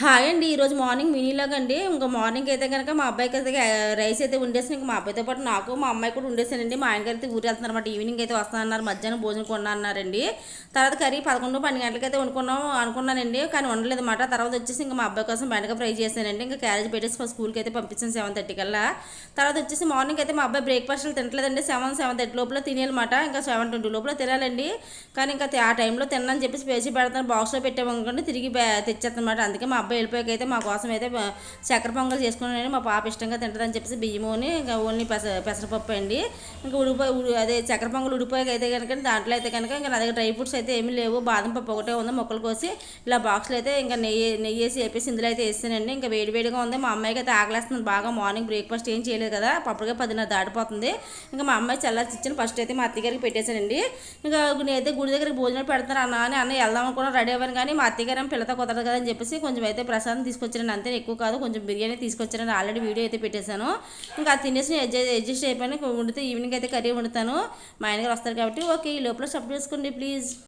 Hi అండి ఈరోజు morning మినీలాగా అండి. ఇంకా మార్నింగ్ అయితే కనుక మా అబ్బాయికి అయితే రైస్ అయితే ఉండేసి ఇంకా మా అబ్బాయితో పాటు నాకు మా అమ్మాయి కూడా ఉండేసానండి మా ఆయనకి అయితే ఊరు వెళ్తున్నారన్నమాట. ఈవినింగ్ అయితే వస్తానన్నారు మధ్యాహ్నం భోజనం కొన్నా అన్నారండి తర్వాత కర్రీ పదకొండు పన్నెండు గంటలకి అయితే వండుకున్నాం అనుకున్నానండి. కానీ ఉండలేదు అనమాట తర్వాత వచ్చేసి ఇంకా మా అబ్బాయి కోసం బెండగా ఫ్రై చేశానండి. ఇంకా క్యారేజ్ పెట్టేసి స్కూల్కి అయితే పంపించాను సెవెన్ థర్టీ కల్లా. తర్వాత వచ్చేసి మార్నింగ్ అయితే మా అబ్బాయి బ్రేక్ఫాస్ట్లు తినట్లేదండి. సెవెన్ సెవెన్ థర్టీ లోపల తినేయాలన్నమాట. ఇంకా సెవెన్ ట్వంటీ లోపల తినాలండి. కానీ ఇంకా ఆ టైంలో తిన్నాను చెప్పేసి పేసి పెడతాను బాక్స్లో పెట్టామనుకోండి తిరిగి తెచ్చేస్తానమాట అందుకే మా అబ్బాయి వెళ్ళిపోయాక అయితే మా కోసం అయితే చక్కెర పొంగల్ చేసుకున్నాను మా పాప ఇష్టంగా తింటుందని చెప్పేసి బియ్యమోని ఇంకా ఓన్లీ పెస పెసరపప్పు అండి. ఇంకా ఉడిపోయి అదే చక్కెర పొంగల్ ఉడిపోయాక అయితే కనుక దాంట్లో అయితే కనుక ఇంకా నా దగ్గర డ్రై ఫ్రూట్స్ అయితే ఏమీ లేవు. బాదం పప్పు ఒకటే ఉంది మొక్కలు కోసి ఇలా బాక్స్లో అయితే ఇంకా నెయ్యి నెయ్యి వేసి వేపేసి ఇందులో అయితే వేస్తానండి. ఇంకా వేడి వేడిగా ఉంది. మా అమ్మాయికి అయితే ఆకలేస్తుంది బాగా మార్నింగ్ బ్రేక్ఫాస్ట్ ఏం చేయలేదు కదా పప్పుడుగా పదిన్నర దాటిపోతుంది. ఇంకా మా అమ్మాయి చల్లారి ఇచ్చిన ఫస్ట్ అయితే మా అత్తగారికి పెట్టేశానండి. ఇంకా నేనైతే గుడి దగ్గరికి భోజనం పెడతాను అన్న అని అన్న వెళ్దాం అనుకున్నా రెడీ అవ్వను కానీ మా అత్తగారు పిల్లతో కుదరదు కదా అని చెప్పేసి కొంచెం అయితే ప్రసాదం తీసుకొచ్చారని అంతే ఎక్కువ కాదు కొంచెం బిర్యానీ తీసుకొచ్చారని ఆల్రెడీ వీడియో అయితే పెట్టేశాను. ఇంకా అది తినేసి అడ్జస్ట్ అయిపోయినా. వండితే ఈవినింగ్ అయితే కర్రీ వండుతాను. మా ఆయనగారు వస్తారు కాబట్టి ఓకే ఈ లోపల సబ్ చేసుకోండి ప్లీజ్